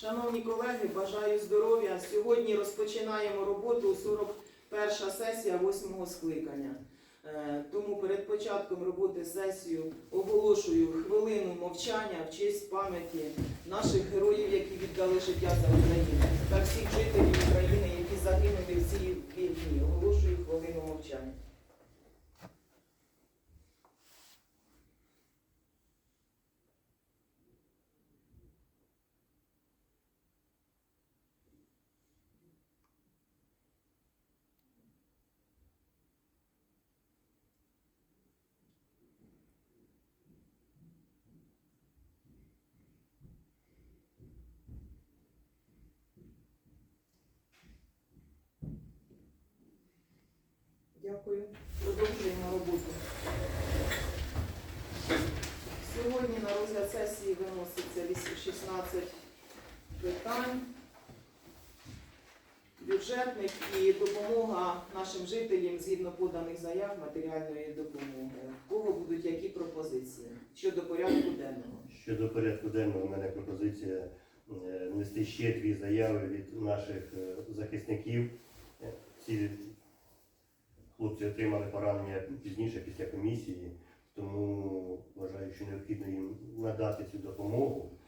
Шановні колеги, бажаю здоров'я. Сьогодні розпочинаємо роботу 41 сесія 8 скликання. Е, Тому перед початком роботи сесію оголошую хвилину мовчання в честь пам'яті наших героїв, які віддали життя за Україну, та всіх жителів України, які загинули в цій війні. Оголошую хвилину мовчання. Дякую. Продовжуємо роботу. Сьогодні на розгляд сесії виноситься 16 питань. Бюджетних і допомога нашим жителям згідно поданих заяв матеріальної допомоги. В кого будуть які пропозиції щодо порядку денного? Щодо порядку денного, у мене пропозиція е, внести ще дві заяви від наших е, захисників. Е, Ці хлопці отримали поранення пізніше після комісії, тому вважаю, що необхідно їм надати цю допомогу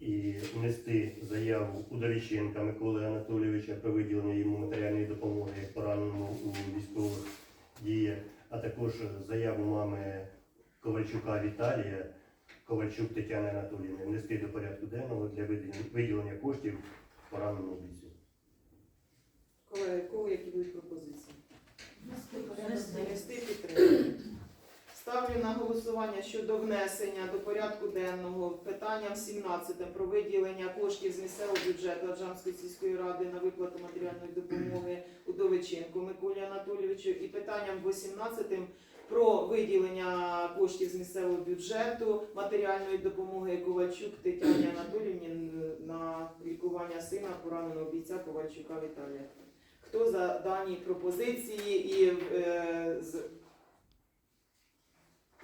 і внести заяву Удовіченка Миколи Анатолійовича про виділення йому матеріальної допомоги як пораненому у військових діях, а також заяву мами Ковальчука Віталія. Ковальчук Тетяни Анатоліївни внести до порядку денного для виділення коштів пораненому бійцю. Колеги, кого які будуть пропозиції? Ставлю на голосування щодо внесення до порядку денного питанням 17 про виділення коштів з місцевого бюджету Аджамської сільської ради на виплату матеріальної допомоги Удовиченку Миколі Анатолійовичу і питанням 18 про виділення коштів з місцевого бюджету матеріальної допомоги Ковальчук Тетяні Анатоліївні на лікування сина пораненого бійця Ковальчука Віталія. Хто за дані пропозиції і е, з,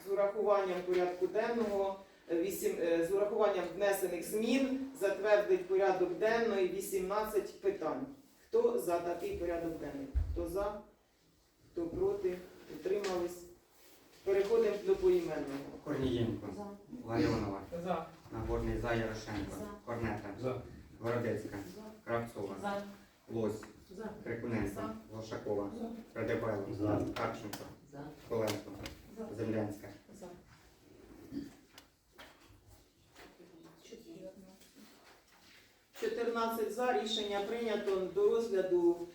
з урахуванням порядку денного, е, вісім, е, з урахуванням внесених змін затвердить порядок денний 18 питань. Хто за такий порядок денний? Хто за? Хто проти? Утримались? Переходимо до поіменного. Корнієнко, За. Ларіонова, За. Нагорний За Ярошенко, За. Корнета, За. Городецька, За. Кравцова, За. Лось, За. Крикуненко, За. Глушакова, За. Радебайло, За. Карченко, За. Коленко, За. Землянська. За. 14 за рішення прийнято до розгляду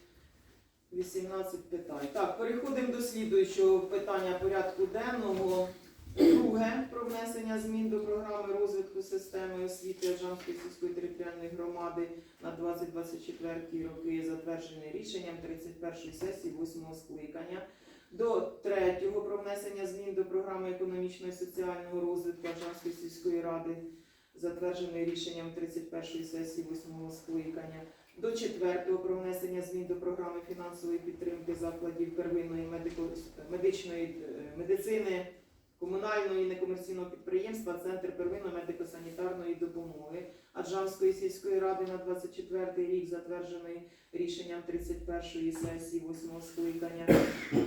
18 питань. Так, переходимо до слідуючого питання порядку денного. Друге про внесення змін до програми розвитку системи освіти Жамської сільської територіальної громади на 2024 роки, затверджене рішенням 31 сесії 8 скликання. До третього про внесення змін до програми економічного і соціального розвитку Жамської сільської ради затверджений рішенням 31 сесії 8 скликання. До четвертого про внесення змін до програми фінансової підтримки закладів первинної медичної е, медицини комунального і некомерційного підприємства Центр первинної медико-санітарної допомоги Аджамської сільської ради на 24 рік затверджений рішенням 31 сесії 8 скликання.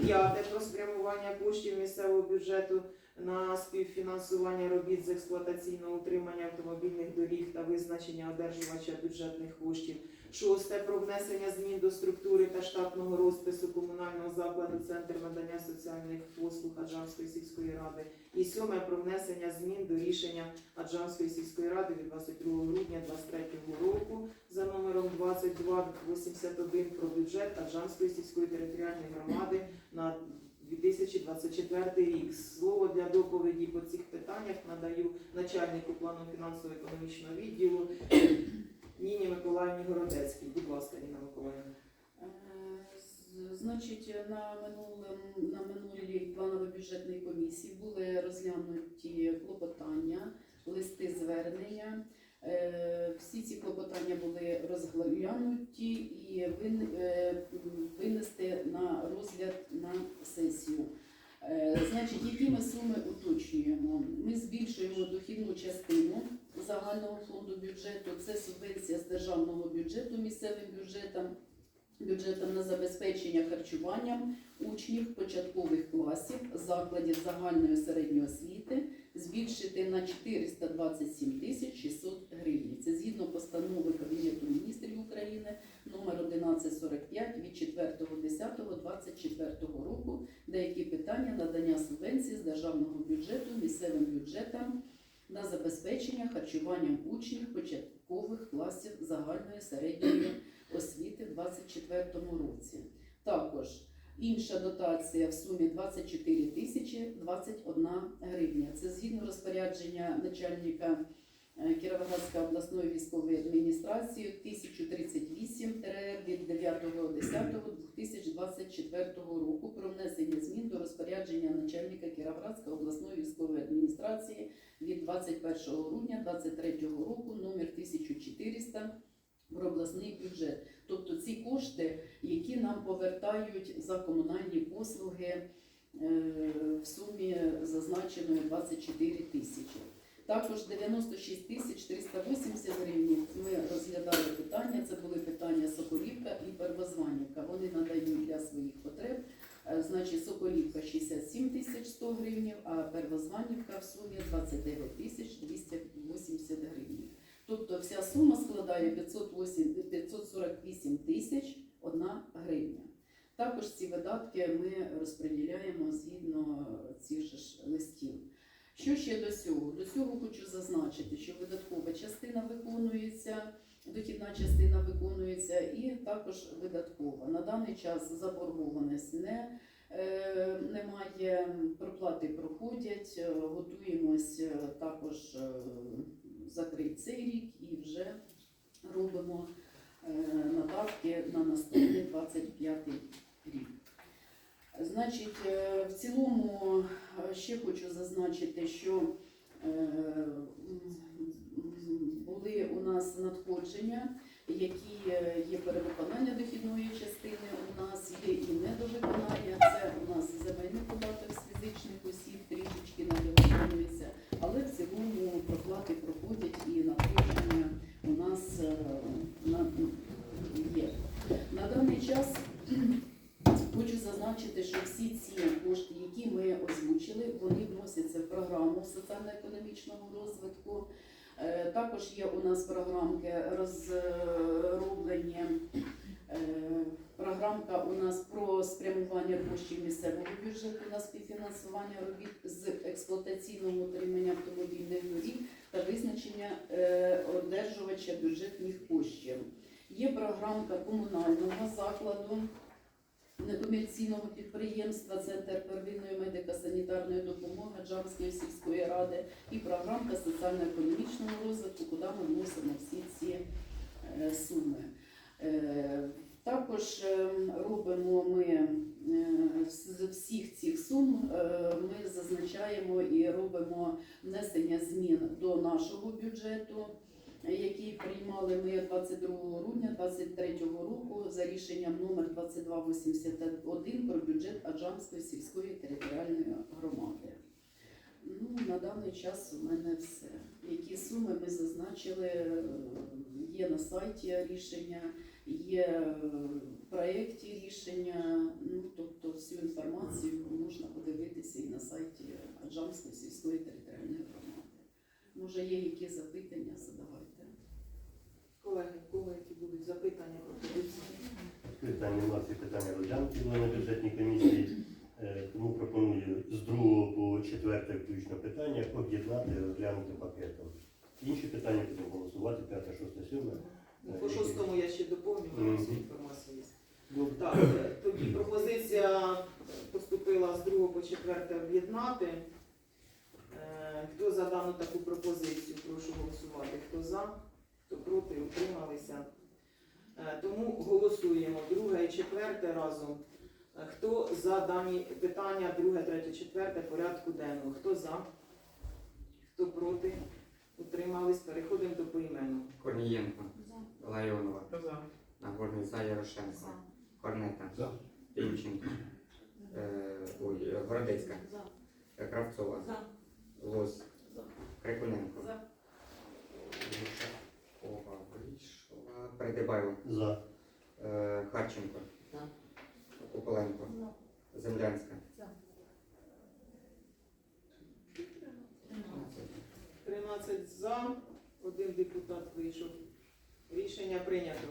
П'яте про спрямування коштів місцевого бюджету на співфінансування робіт з експлуатаційного утримання автомобільних доріг та визначення одержувача бюджетних коштів. Шосте про внесення змін до структури та штатного розпису комунального закладу Центр надання соціальних послуг Аджамської сільської ради. І сьоме про внесення змін до рішення Аджамської сільської ради від 22 грудня 2023 року за номером 2281 про бюджет Аджамської сільської територіальної громади на 2024 рік. Слово для доповіді по цих питаннях надаю начальнику плану фінансово-економічного відділу Ніні Миколаївні Городецькій. Будь ласка, Ніна Миколаївна. Е, Значить, на минулим на минулій планово-бюджетній комісії були розглянуті клопотання, листи звернення. Е, Всі ці клопотання були розглянуті і е, винести на розгляд на сесію. Е, Значить, які ми суми уточнюємо? Ми збільшуємо дохідну частину загального фонду бюджету. Це субвенція з державного бюджету місцевим бюджетам, бюджетам на забезпечення харчуванням учнів початкових класів закладів загальної середньої освіти збільшити на 427 тисяч 600 гривень. Це згідно постанови Кабінету міністрів України номер 1145 від 4.10.24 року деякі питання надання субвенції з державного бюджету місцевим бюджетам на забезпечення харчуванням учнів початкових класів загальної середньої освіти в 2024 році. Також інша дотація в сумі 24 тисячі 21 гривня. Це згідно розпорядження начальника е, Кіровоградської обласної військової адміністрації 1038 від 9.10.2024 року про внесення змін до розпорядження начальника Кіровоградської обласної військової адміністрації від 21 грудня 2023 року номер 1400 про обласний бюджет. Тобто ці кошти, які нам повертають за комунальні послуги е, в сумі зазначеної 24 тисячі. Також 96 тисяч 380 гривень ми розглядали питання. Це були питання Соколівка і Первозванівка. Вони надають для своїх потреб. Е, Значить, Соколівка 67 тисяч 100 гривень, а Первозванівка в сумі 29 тисяч 280 гривень. Тобто вся сума складає 508 548 тисяч 1 гривня. Також ці видатки ми розподіляємо згідно цих ж листів. Що ще до цього? До цього хочу зазначити, що видаткова частина виконується, дохідна частина виконується і також видаткова. На даний час заборгованість не, е, немає, проплати проходять, готуємось е, також е, закрити цей рік і вже робимо е, надавки на наступний 25 рік. Значить, е, в цілому е, ще хочу зазначити, що були у нас надходження, які є перевиконання дохідної частини, у нас є і недовиконання. Це у нас земельний податок з фізичних осіб трішечки недовиконується, але в цілому проплати проходять і надходження у нас е, на- є. На даний час Хочу зазначити, що всі ці кошти, які ми озвучили, вони вносяться в програму соціально-економічного розвитку. Е, Також є у нас програмки розроблені. е, Програмка у нас про спрямування коштів місцевого бюджету на співфінансування робіт з експлуатаційного утримання автомобільних доріг та визначення е, одержувача бюджетних коштів. Є програмка комунального закладу некомерційного підприємства Центр первинної медико-санітарної допомоги Джамської сільської ради і програмка соціально-економічного розвитку, куди ми вносимо всі ці е, суми. Е, Також е, робимо ми з всіх цих сум ми зазначаємо і робимо внесення змін до нашого бюджету який приймали ми 22 грудня 2023 року за рішенням номер 2281 про бюджет Аджамської сільської територіальної громади. Ну, на даний час у мене все. Які суми ми зазначили, є на сайті рішення, є в проєкті рішення. Ну, тобто всю інформацію можна подивитися і на сайті Аджамської сільської територіальної громади. Може, є які запитання, задавайте. Колеги, в кого які будуть запитання, пропозиції? Питання у нас є питання розглянуті були на бюджетній комісії, Е, тому пропоную з другого по четверте включно питання об'єднати, розглянути пакетом. Інші питання будемо голосувати, п'яте, шосте, сьоме. Ну, По шостому я ще доповню, у нас Мгм. інформація є. Так, е, тоді пропозиція поступила з 2 по 4 об'єднати. Е, Хто за дану таку пропозицію, прошу голосувати. Хто за, хто проти, утрималися. Е, Тому голосуємо друге і четверте разом. Е, Хто за дані питання, друге, третє, четверте порядку денного? Хто за? Хто проти? Утримались. Переходимо до поімену. Корнієнко, Лайонова, За. Нагорний За Ярошенко, Корнета, За. Пінченко, е, ой, е, Городецька, е, Кравцова, Лось, Крикуненко, За. Передибайло, За. е, Харченко, За. Копиленко, Землянська. За. 13 за, один депутат вийшов. Рішення прийнято.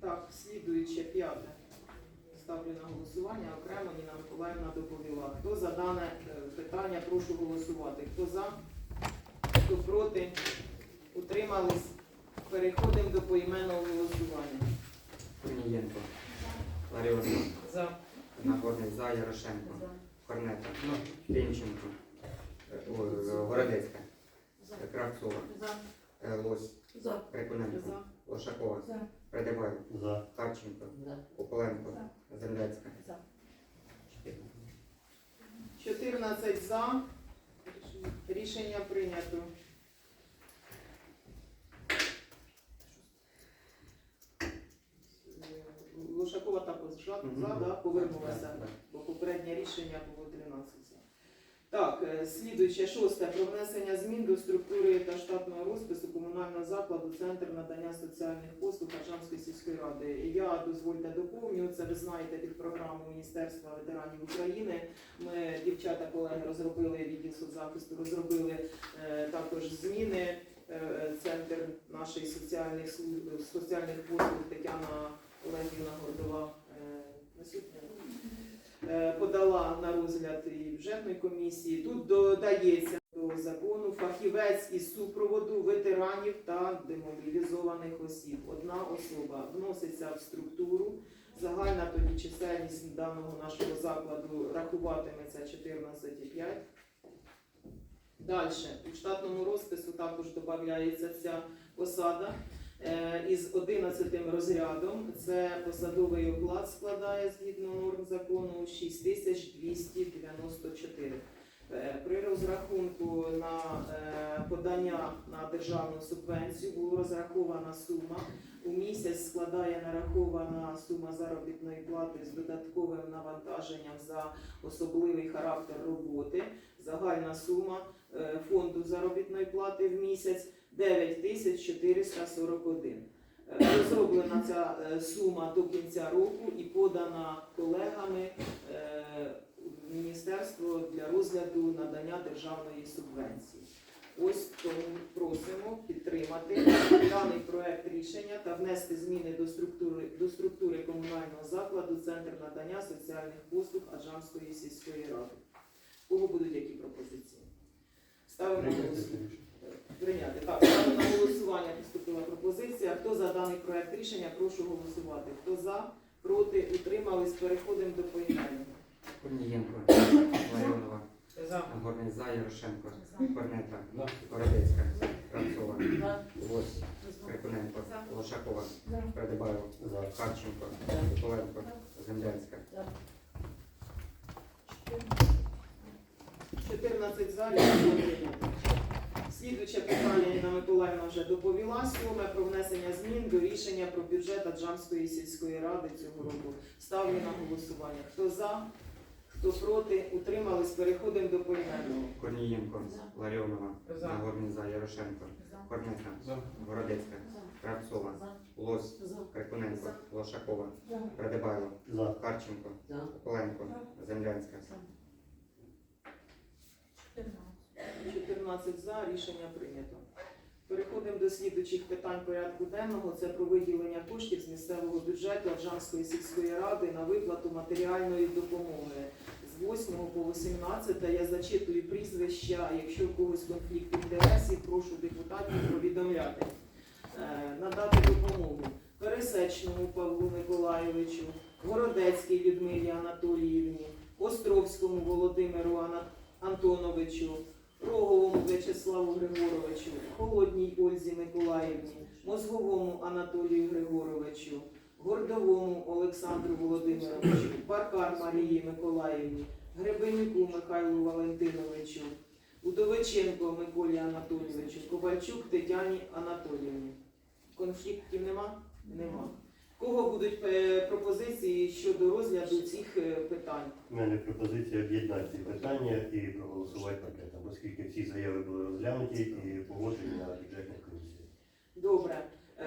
Так, слідуюче п'яте. Ставлю на голосування. Окремо Ніна Миколаївна доповіла. Хто за дане е, питання, прошу голосувати. Хто за, хто проти, утримались. Переходимо до поіменного голосування. Корнієнко, Ларіонова, За. Нагорний за, Ярошенко, За. Корнета, Кінченко, е, Городецька, За. Кравцова, За. Лось, За. Лошакова, За. Харченко, За. Копиленко, Земляцька. За. 14 за. Рішення прийнято. Лошакова також за, Мгм. повернулася, бо попереднє рішення було 13 за. Так, е, слідуюче шосте про внесення змін до структури та штатного розпису комунального закладу Центр надання соціальних послуг Харчанської сільської ради. Я дозвольте доповню. Це ви знаєте під програму Міністерства ветеранів України. Ми дівчата колеги розробили відділ соцзахисту, розробили е, також зміни. Е, Центр нашої соціальних служб соціальних послуг Тетяна Олегівна Гордова подала на розгляд і бюджетної комісії. Тут додається до закону фахівець із супроводу ветеранів та демобілізованих осіб. Одна особа вноситься в структуру. Загальна тоді чисельність даного нашого закладу рахуватиметься 14,5. Далі у штатному розпису також додається ця посада е, із 11 розрядом. Це посадовий оклад складає згідно норм закону 6294. Е, При розрахунку на е, подання на державну субвенцію була розрахована сума. У місяць складає нарахована сума заробітної плати з додатковим навантаженням за особливий характер роботи. Загальна сума е, фонду заробітної плати в місяць 9441. Е, Розроблена ця е, сума до кінця року і подана колегами е, в міністерство для розгляду надання державної субвенції. Ось тому просимо підтримати даний проект рішення та внести зміни до структури до структури комунального закладу Центр надання соціальних послуг Аджанської сільської ради. Кого будуть які пропозиції? Ставимо голосування. Прийняти. Так, ставлю на голосування поступила пропозиція. Хто за даний проект рішення, прошу голосувати. Хто за, проти, утримались, переходимо до поіменного. Корнієнко, Ларіонова, За. Нагорний за, Ярошенко, Корнета, Городецька, Кравцова, За. Лось, Крикуненко, Лошакова. За. Харченко, Копиленко, Землянська. 14 за рішення прийнято. Миколаївна вже доповіла. Сьоме про внесення змін до рішення про бюджет Аджамської сільської ради цього року. Ставлю на голосування. Хто за, хто проти, утримались, переходимо до поіменного. Корнієнко, Ларіонова. Нагорний за, Ярошенко, За. Городецька, Кравцова, Лось. Крикуненко, Лошакова, За. Харченко, За. Копиленко, Землянська. 14 за рішення прийнято. Переходимо до слідуючих питань порядку денного. Це про виділення коштів з місцевого бюджету Аджанської сільської ради на виплату матеріальної допомоги. З 8 по 18 я зачитую прізвища. Якщо у когось конфлікт інтересів, прошу депутатів повідомляти. Е, Надати допомогу Пересечному Павлу Миколайовичу, Городецькій Людмилі Анатоліївні, Островському Володимиру Антоновичу, Роговому В'ячеславу Григоровичу, Холодній Ользі Миколаївні, Мозговому Анатолію Григоровичу, Гордовому Олександру Володимировичу, Баркар Марії Миколаївні, Гребенюку Михайлу Валентиновичу, Удовиченко Миколі Анатолійовичу, Ковальчук Тетяні Анатоліївні. Конфліктів нема? Нема. Кого будуть е, пропозиції щодо розгляду цих е, питань? У мене пропозиція об'єднати ці питання і проголосувати пакетом, оскільки всі заяви були розглянуті і погоджені на бюджетних комісіях.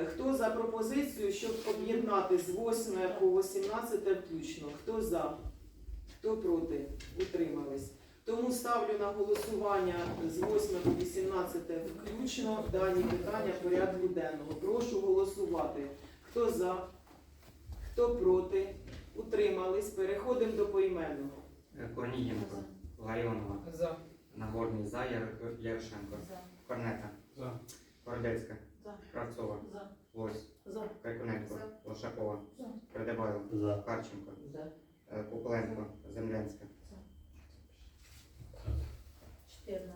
Хто за пропозицію, щоб об'єднати з 8 по 18 включно? Хто за? Хто проти? Утримались. Тому ставлю на голосування з 8 по 18 включно дані питання порядку денного. Прошу голосувати. Хто за? Хто проти? Утримались. Переходимо до поіменного. Е, Корнієнко. Ларіонова. За. Нагорний за. Яр- Ярошенко. Корнета. За. Городецька. За. Кравцова. За. Лось. За. Крикуненко. Лошакова. За. Придебайло. За. Харченко. За. Е, Куколенко. Землянська. 14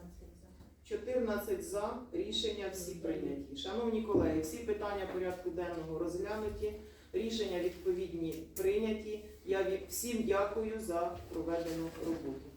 14 за. Рішення всі прийняті. Шановні колеги, всі питання порядку денного розглянуті. Рішення відповідні прийняті. Я ві- всім дякую за проведену роботу.